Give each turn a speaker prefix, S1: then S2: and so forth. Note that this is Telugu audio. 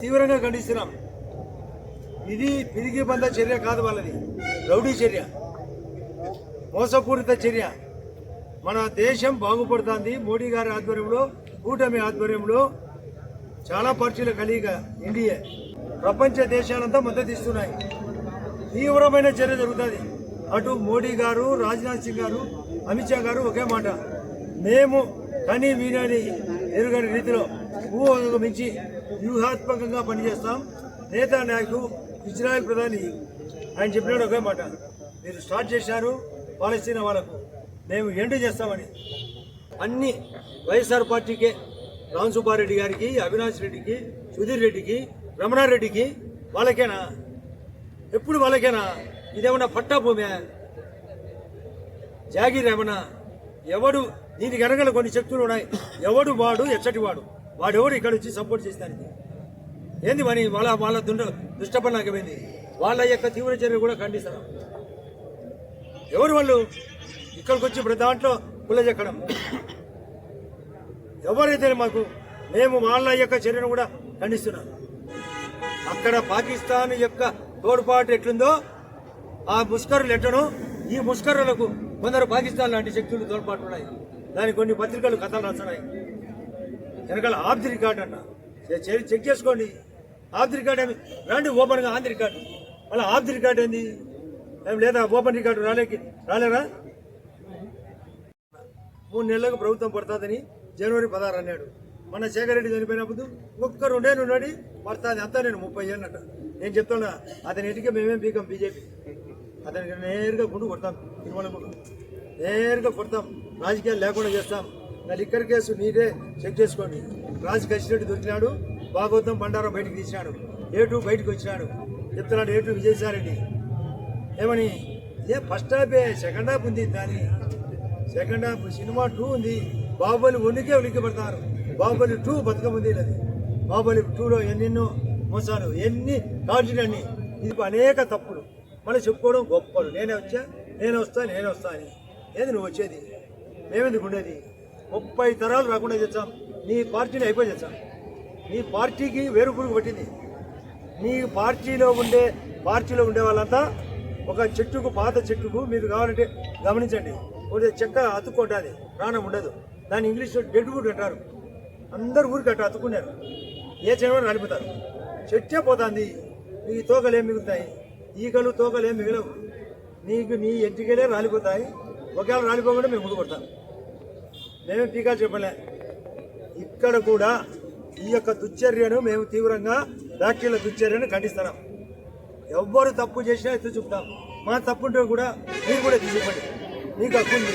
S1: తీవ్రంగా ఖండిస్తున్నాం. ఇది పిరిగి బంద చర్య కాదు వాళ్ళది. రౌడీ చర్య. మోసపూరిత చర్య. మన దేశం బాగుపడుతుంది. మోడీ గారి ఆధ్వర్యంలో కూటమి ఆధ్వర్యంలో చాలా పార్టీల కలిగ ఇండియా ప్రపంచ దేశాలంతా మద్దతు ఇస్తున్నాయి. తీవ్రమైన చర్య జరుగుతుంది. అటు మోడీ గారు రాజ్నాథ్ సింగ్ గారు అమిత్ షా గారు ఒకే మాట. మేము కనీ వీనని ఎరుగని రీతిలో ఊహకు మించి వ్యూహాత్మకంగా పనిచేస్తాం. నేతా నాయకు ఇజ్రాయెల్ ప్రధాని ఆయన చెప్పినాడు ఒకే మాట. మీరు స్టార్ట్ చేశారు పాలస్తీనా వాళ్ళకు. మేము ఎండు చేస్తామని. అన్ని వైఎస్ఆర్ పార్టీకే రామ్ సుబ్బారెడ్డి గారికి అవినాష్ రెడ్డికి సుధీర్ రెడ్డికి రమణారెడ్డికి వాళ్ళకేనా? ఎప్పుడు వాళ్ళకేనా? ఇదేమన్నా పట్టా భూమి? జాగీర్ ఏమన్నా? ఎవడు దీనికి వెనకాల కొన్ని శక్తులు ఉన్నాయి. ఎవడు వాడు? ఎచ్చటి వాడు. వాడెవడు ఇక్కడ వచ్చి సపోర్ట్ చేస్తానికి ఏంది మరి వాళ్ళ వాళ్ళ దుండ దుష్టపడినాకమైంది వాళ్ళ యొక్క తీవ్ర చర్యలు కూడా ఖండిస్తారు ఎవరు వాళ్ళు? ఇక్కడికి వచ్చి ఇప్పుడు దాంట్లో పుల్ల చెక్కడం ఎవరైతే మాకు మేము వాళ్ళ యొక్క చర్యను కూడా ఖండిస్తున్నాం. అక్కడ పాకిస్తాన్ యొక్క తోడ్పాటు ఎట్లుందో ఆ ముష్కరులు ఎట్టను ఈ ముష్కరులకు కొందరు పాకిస్తాన్ లాంటి శక్తులు తోడ్పాటు ఉన్నాయి. దాని కొన్ని పత్రికలు కథలు రాస్తున్నాయి. వెనకాల ఆఫ్ రికార్డు అన్న. చెక్ చేసుకోండి. ఆఫ్ రికార్డు ఏమి? రండి ఓపెన్గా ఆంధ్ర రికార్డు. మళ్ళీ ఆఫ్ రికార్డు ఏంది? ఏం లేదా? ఓపెన్ రికార్డు రాలేకి రాలేరా మూడు నెలలకు ప్రభుత్వం పడుతుందని జనవరి పదహారు అన్నాడు. మన శేఖర్ రెడ్డి చనిపోయినప్పుడు ఒక్క నేను ఉన్నాడు. పడుతుంది అంతా నేను ముప్పై ఏళ్ళట నేను చెప్తున్నా అతని ఇంటికి మేమేం పీకం? బీజేపీ. అతనికి నేరుగా గుండు కొడతాం. తిరుమల నేరుగా కొడతాం. రాజకీయాలు లేకుండా చేస్తాం. నా లిక్కర్ కేసు మీరే చెక్ చేసుకోండి. రాజు కసిరెడ్డి దొరికినాడు భాగవతం బండారం బయటకు తీసినాడు ఏటు బయటకు వచ్చినాడు చెప్తున్నాడు ఏటు విజయసారెడ్డి విజయసాయిరెడ్డి. ఏమని? ఏ ఫస్ట్ హాఫే సెకండ్ హాఫ్ ఉంది దాని. సెకండ్ హాఫ్ సినిమా టూ ఉంది. బాహుబలి వన్నికే ఉనికి పడతారు బాహుబలి టూ బతుకముంది ఉంది అది బాహుబలి టూలో ఎన్నెన్నో మోసాలు ఎన్ని కాల్చినన్ని ఇది అనేక తప్పులు. మళ్ళీ చెప్పుకోవడం గొప్పలు. నేనే వచ్చా నేను వస్తా నేను వస్తా అని. ఏది నువ్వు వచ్చేది? మేమెందుకు ఉండేది? ముప్పై తరాలు రాకుండా చేస్తాం నీ పార్టీని అయిపోయి చేస్తాం నీ పార్టీకి వేరు పురుగు పట్టింది. నీ పార్టీలో ఉండే పార్టీలో ఉండే వాళ్ళంతా ఒక చెట్టుకు పాత చెట్టుకు మీరు కావాలంటే గమనించండి. కొంచెం చెక్క అతుక్కుంటుంది. ప్రాణం ఉండదు. దాన్ని ఇంగ్లీష్లో డెడ్ వుడ్ అంటారు. అందరు ఊరికి అట్ట అతుక్కున్నారు. ఏ చేయడం రాలిపోతారు. చెట్టే పోతుంది. నీ తోకలేం మిగులుతాయి? ఈకలు తోకలేం ఏం మిగలవు. నీకు నీ ఎంటికలే రాలిపోతాయి. ఒకవేళ రాలిపోకుండా మేము ముందు కొడతాం మేమే టీకాలు చెప్పలే. ఇక్కడ కూడా ఈ యొక్క దుశ్చర్యను మేము తీవ్రంగా డాక్టర్ల దుశ్చర్యను ఖండిస్తున్నాం. ఎవ్వరు తప్పు చేసినా ఎత్తు చూపుతాం. మా తప్పుంటే కూడా మీరు కూడా తీసుకోండి మీకు హక్కు ఉంది.